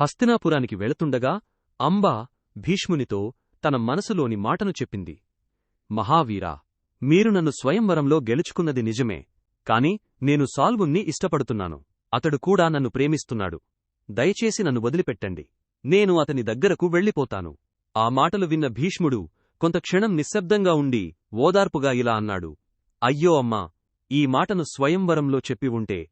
హస్తినాపురానికి వెళుతుండగా అంబ భీష్మునితో తన మనసులోని మాటను చెప్పింది. మహావీరా మీరు నన్ను స్వయంవరంలో గెలుచుకున్నది నిజమే కాని నేను సాల్వుణ్ణి ఇష్టపడుతున్నాను. అతడు కూడా నన్ను ప్రేమిస్తున్నాడు. దయచేసి నన్ను వదిలిపెట్టండి. నేను అతని దగ్గరకు వెళ్ళిపోతాను. ఆ మాటలు విన్న భీష్ముడు కొంత క్షణం నిశ్శబ్దంగా ఉండి ఓదార్పుగా ఇలా అన్నాడు. అయ్యో అమ్మా ఈ మాటను స్వయంవరంలో చెప్పి ఉంటే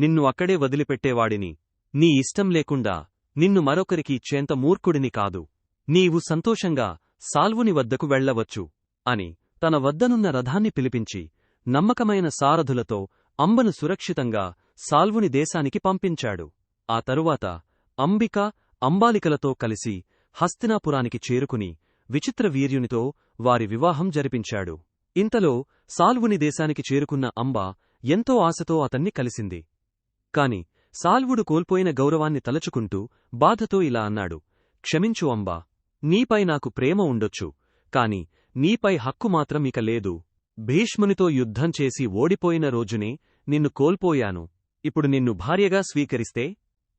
నిన్ను అక్కడే వదిలిపెట్టేవాడిని. నీ ఇష్టం లేకుండా నిన్ను మరొకరికి ఇచ్చేంత మూర్ఖుడిని కాదు. నీవు సంతోషంగా సాల్వుని వద్దకు వెళ్ళవచ్చు అని తన వద్దనున్న రథాన్ని పిలిపించి నమ్మకమైన సారథులతో అంబను సురక్షితంగా సాల్వుని దేశానికి పంపించాడు. ఆ తరువాత అంబిక అంబాలికలతో కలిసి హస్తినాపురానికి చేరుకుని విచిత్ర వీర్యునితో వారి వివాహం జరిపించాడు. ఇంతలో సాల్వుని దేశానికి చేరుకున్న అంబ ఎంతో ఆశతో అతన్ని కలిసింది. కాని సాల్వుడు కోల్పోయిన గౌరవాన్ని తలచుకుంటూ బాధతో ఇలా అన్నాడు క్షమించు అంబా నీపై నాకు ప్రేమ ఉండొచ్చు కాని నీపై హక్కు మాత్రం ఇక లేదు. భీష్మునితో యుద్ధం చేసి ఓడిపోయిన రోజునే నిన్ను కోల్పోయాను. ఇప్పుడు నిన్ను భార్యగా స్వీకరిస్తే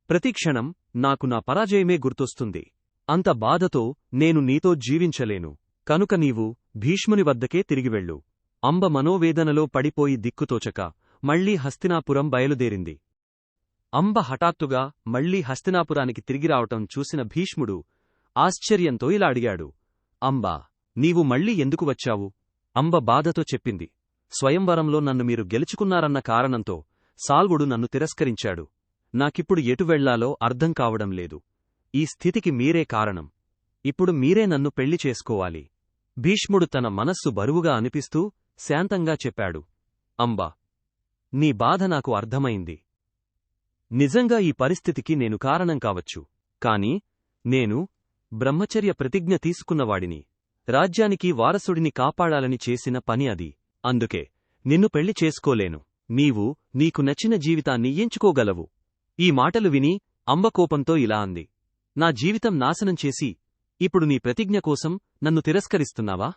ప్రతిక్షణం నాకు నా పరాజయమే గుర్తొస్తుంది. అంత బాధతో నేను నీతో జీవించలేను. కనుక నీవు భీష్ముని వద్దకే తిరిగివెళ్ళు అంబ మనోవేదనలో పడిపోయి దిక్కుతోచక మళ్ళీ హస్తినాపురం బయలుదేరింది. అంబ హఠాత్తుగా మళ్ళీ హస్తినాపురానికి తిరిగిరావటం చూసిన భీష్ముడు ఆశ్చర్యంతో ఇలా అడిగాడు. అంబా నీవు మళ్ళీ ఎందుకు వచ్చావు? అంబ బాధతో చెప్పింది. స్వయంవరంలో నన్ను మీరు గెలుచుకున్నారన్న కారణంతో సాల్వుడు నన్ను తిరస్కరించాడు. నాకిప్పుడు ఎటు వెళ్ళాలో అర్థం కావడం లేదు. ఈ స్థితికి మీరే కారణం. ఇప్పుడు మీరే నన్ను పెళ్ళి చేసుకోవాలి. భీష్ముడు తన మనస్సు బరువుగా అనిపిస్తూ శాంతంగా చెప్పాడు. అంబా నీ బాధ నాకు అర్థమైంది. నిజంగా ఈ పరిస్థితికి నేను కారణం కావచ్చు. కాని నేను బ్రహ్మచర్య ప్రతిజ్ఞ తీసుకున్నవాడిని. రాజ్యానికి వారసుడిని కాపాడాలని చేసిన పని అది. అందుకే నిన్ను పెళ్ళి చేసుకోలేను. నీవు నీకు నచ్చిన జీవితాన్ని ఎంచుకోగలవు. ఈ మాటలు విని అంబ కోపంతో ఇలా అంది. నా జీవితం నాశనం చేసి ఇప్పుడు నీ ప్రతిజ్ఞ కోసం నన్ను తిరస్కరిస్తున్నావా?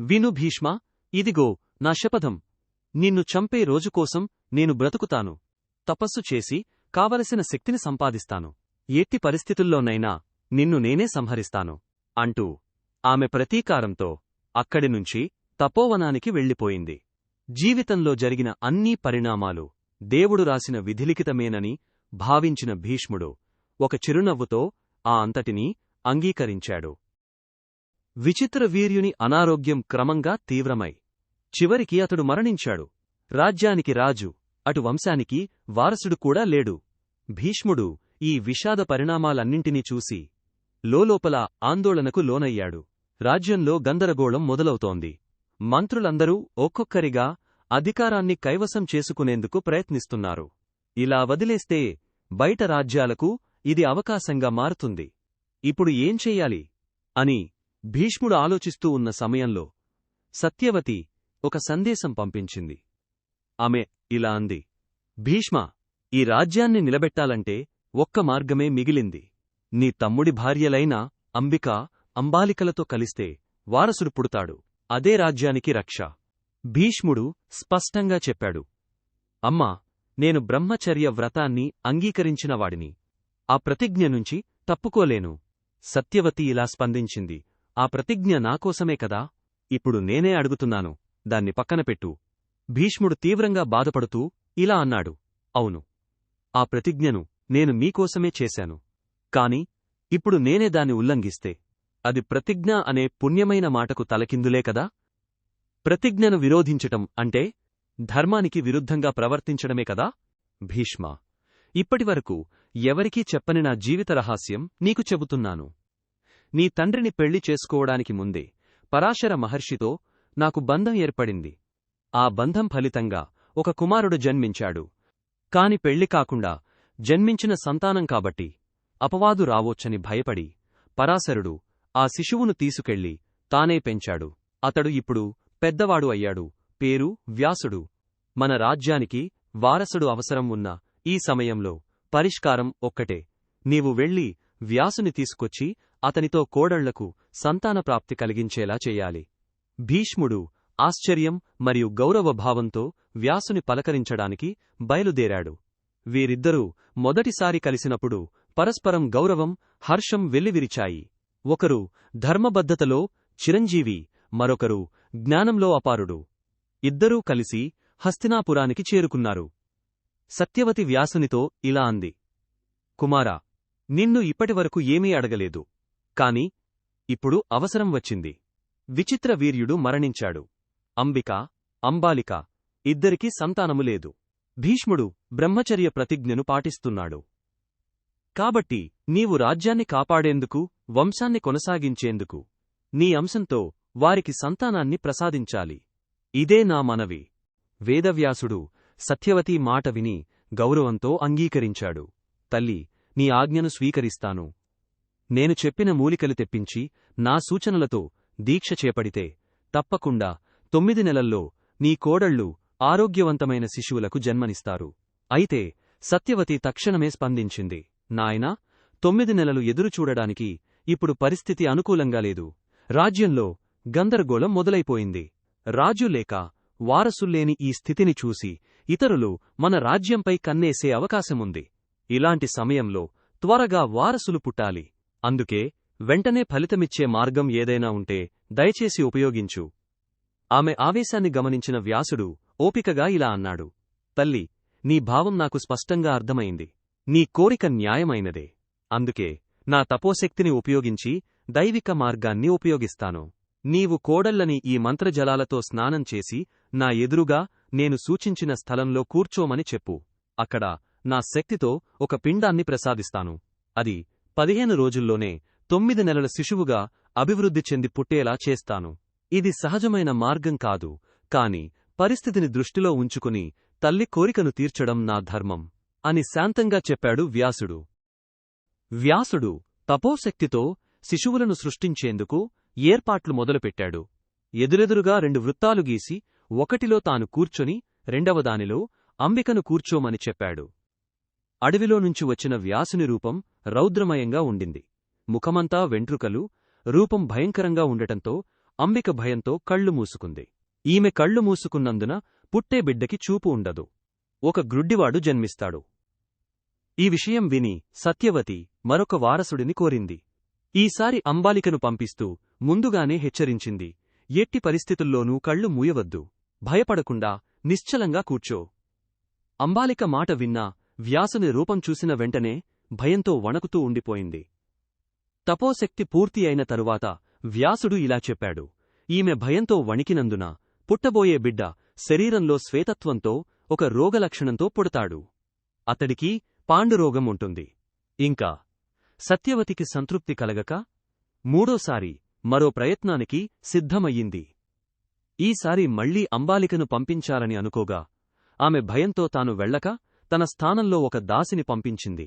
విను భీష్మ ఇదిగో నా శపథం. నిన్ను చంపే రోజుకోసం నేను బ్రతుకుతాను. తపస్సు చేసి కావలసిన శక్తిని సంపాదిస్తాను. ఎట్టి పరిస్థితుల్లోనైనా నిన్ను నేనే సంహరిస్తాను అంటూ ఆమె ప్రతీకారంతో అక్కడినుంచి తపోవనానికి వెళ్ళిపోయింది. జీవితంలో జరిగిన అన్నీ పరిణామాలు దేవుడు రాసిన విధిలిఖితమేనని భావించిన భీష్ముడు ఒక చిరునవ్వుతో ఆ అంతటినీ అంగీకరించాడు. విచిత్ర వీర్యుని అనారోగ్యం క్రమంగా తీవ్రమై చివరికి అతడు మరణించాడు. రాజ్యానికి రాజు అటు వంశానికి వారసుడు కూడా లేడు. భీష్ముడు ఈ విషాద పరిణామాలన్నింటినీ చూసి లోలోపల ఆందోళనకు లోనయ్యాడు. రాజ్యంలో గందరగోళం మొదలవుతోంది. మంత్రులందరూ ఒక్కొక్కరిగా అధికారాన్ని కైవసం చేసుకునేందుకు ప్రయత్నిస్తున్నారు. ఇలా వదిలేస్తే బయట రాజ్యాలకు ఇది అవకాశంగా మారుతుంది. ఇప్పుడు ఏం చెయ్యాలి అని భీష్ముడు ఆలోచిస్తూ ఉన్న సమయంలో సత్యవతి ఒక సందేశం పంపించింది. ఆమె ఇలా అంది. భీష్మ ఈ రాజ్యాన్ని నిలబెట్టాలంటే ఒక్క మార్గమే మిగిలింది. నీ తమ్ముడి భార్యలైన అంబిక అంబాలికలతో కలిస్తే వారసుడు పుడతాడు. అదే రాజ్యానికి రక్ష. భీష్ముడు స్పష్టంగా చెప్పాడు. అమ్మా నేను బ్రహ్మచర్య వ్రతాన్ని అంగీకరించినవాడిని ఆ ప్రతిజ్ఞ నుంచి తప్పుకోలేను. సత్యవతి ఇలా స్పందించింది. ఆ ప్రతిజ్ఞ నాకోసమే కదా? ఇప్పుడు నేనే అడుగుతున్నాను. దాన్ని పక్కనపెట్టు భీష్ముడు తీవ్రంగా బాధపడుతూ ఇలా అన్నాడు. అవును. ఆ ప్రతిజ్ఞను నేను మీకోసమే చేశాను. కాని ఇప్పుడు నేనే దాన్ని ఉల్లంఘిస్తే అది ప్రతిజ్ఞ అనే పుణ్యమైన మాటకు తలకిందులే కదా? ప్రతిజ్ఞను విరోధించటం అంటే ధర్మానికి విరుద్ధంగా ప్రవర్తించడమే కదా? భీష్మ ఇప్పటివరకు ఎవరికీ చెప్పని నా జీవిత రహస్యం నీకు చెబుతున్నాను. నీ తండ్రిని పెళ్ళి చేసుకోవడానికి ముందే పరాశర మహర్షితో నాకు బంధం ఏర్పడింది. ఆ బంధం ఫలితంగా ఒక కుమారుడు జన్మించాడు. కాని పెళ్ళి కాకుండా జన్మించిన సంతానం కాబట్టి అపవాదు రావోచ్చని భయపడి పరాశరుడు ఆ శిశువును తీసుకెళ్ళి తానే పెంచాడు. అతడు ఇప్పుడు పెద్దవాడు అయ్యాడు. పేరు వ్యాసుడు. మన రాజ్యానికి వారసుడు అవసరం ఉన్న ఈ సమయంలో పరిష్కారం ఒక్కటే. నీవు వెళ్ళి వ్యాసుని తీసుకొచ్చి అతనితో కోడళ్ళకు సంతానప్రాప్తి కలిగించేలా చేయాలి. భీష్ముడు ఆశ్చర్యం మరియు గౌరవభావంతో వ్యాసుని పలకరించడానికి బయలుదేరాడు. వీరిద్దరూ మొదటిసారి కలిసినప్పుడు పరస్పరం గౌరవం హర్షం వెల్లివిరిచాయి. ఒకరు ధర్మబద్ధతలో చిరంజీవి మరొకరు జ్ఞానంలో అపారుడు. ఇద్దరూ కలిసి హస్తినాపురానికి చేరుకున్నారు. సత్యవతి వ్యాసునితో ఇలా అంది. కుమారా నిన్ను ఇప్పటివరకు ఏమీ అడగలేదు. కాని ఇప్పుడు అవసరం వచ్చింది. విచిత్ర వీర్యుడు మరణించాడు. అంబిక అంబాలిక. ఇద్దరికీ సంతానము లేదు. భీష్ముడు బ్రహ్మచర్య ప్రతిజ్ఞను పాటిస్తున్నాడు. కాబట్టి నీవు రాజ్యాన్ని కాపాడేందుకు వంశాన్ని కొనసాగించేందుకు నీ అంశంతో వారికి సంతానాన్ని ప్రసాదించాలి. ఇదే నా మనవి. వేదవ్యాసుడు సత్యవతి మాట విని గౌరవంతో అంగీకరించాడు. తల్లి నీ ఆజ్ఞను స్వీకరిస్తాను. నేను చెప్పిన మూలికలు తెప్పించి నా సూచనలతో దీక్ష చేపడితే తప్పకుండా తొమ్మిది నెలల్లో నీ కోడళ్ళు ఆరోగ్యవంతమైన శిశువులకు జన్మనిస్తారు. అయితే సత్యవతి తక్షణమే స్పందించింది నాయనా తొమ్మిది నెలలు ఎదురుచూడడానికి ఇప్పుడు పరిస్థితి అనుకూలంగా లేదు. రాజ్యంలో గందరగోళం మొదలైపోయింది. రాజు లేక వారసుల్లేని ఈ స్థితిని చూసి ఇతరులు మన రాజ్యంపై కన్నేసే అవకాశముంది. ఇలాంటి సమయంలో త్వరగా వారసులు పుట్టాలి. అందుకే వెంటనే ఫలితమిచ్చే మార్గం ఏదైనా ఉంటే దయచేసి ఉపయోగించు. ఆమె ఆవేశాన్ని గమనించిన వ్యాసుడు ఓపికగా ఇలా అన్నాడు తల్లి నీ భావం నాకు స్పష్టంగా అర్థమైంది. నీ కోరిక న్యాయమైనదే. అందుకే నా తపోశక్తిని ఉపయోగించి దైవిక మార్గాన్ని ఉపయోగిస్తాను. నీవు కోడళ్ళని ఈ మంత్రజలాలతో స్నానం చేసి నా ఎదురుగా నేను సూచించిన స్థలంలో కూర్చోమని చెప్పు. అక్కడ నా శక్తితో ఒక పిండాన్ని ప్రసాదిస్తాను. అది పదిహేను రోజుల్లోనే తొమ్మిది నెలల శిశువుగా అభివృద్ధి చెంది పుట్టేలా చేస్తాను. ఇది సహజమైన మార్గం కాదు కాని పరిస్థితిని దృష్టిలో ఉంచుకుని తల్లి కోరికను తీర్చడం నా ధర్మం అని శాంతంగా చెప్పాడు వ్యాసుడు. వ్యాసుడు తపోశక్తితో శిశువులను సృష్టించేందుకు ఏర్పాట్లు మొదలుపెట్టాడు. ఎదురెదురుగా రెండు వృత్తాలు గీసి ఒకటిలో తాను కూర్చొని రెండవదానిలో అంబికను కూర్చోమని చెప్పాడు. అడవిలో నుంచి వచ్చిన వ్యాసుని రూపం రౌద్రమయంగా ఉండింది. ముఖమంతా వెంట్రుకలు రూపం భయంకరంగా ఉండటంతో అంబిక భయంతో కళ్ళు మూసుకుంది. ఈమె కళ్ళు మూసుకున్నందున పుట్టే బిడ్డకి చూపు ఉండదు. ఒక గ్రుడ్డివాడు జన్మిస్తాడు. ఈ విషయం విని సత్యవతి మరొక వారసుడిని కోరింది. ఈసారి అంబాలికను పంపిస్తూ ముందుగానే హెచ్చరించింది. ఎట్టి పరిస్థితుల్లోనూ కళ్ళు మూయవద్దు. భయపడకుండా నిశ్చలంగా కూర్చో. అంబాలిక మాట విన్నా వ్యాసుని రూపం చూసిన వెంటనే భయంతో వణకుతూ ఉండిపోయింది. తపోశక్తి పూర్తి అయిన తరువాత వ్యాసుడు ఇలా చెప్పాడు. ఈమె భయంతో వణికినందున పుట్టబోయే బిడ్డ శరీరంలో శ్వేతత్వంతో ఒక రోగలక్షణంతో పుడతాడు. అతడికి పాండురోగం ఉంటుంది. ఇంకా సత్యవతికి సంతృప్తి కలగక మూడోసారి మరో ప్రయత్నానికి సిద్ధమయ్యింది. ఈసారి మళ్ళీ అంబాలికను పంపించాలని అనుకోగా ఆమె భయంతో తాను వెళ్ళక తన స్థానంలో ఒక దాసిని పంపించింది.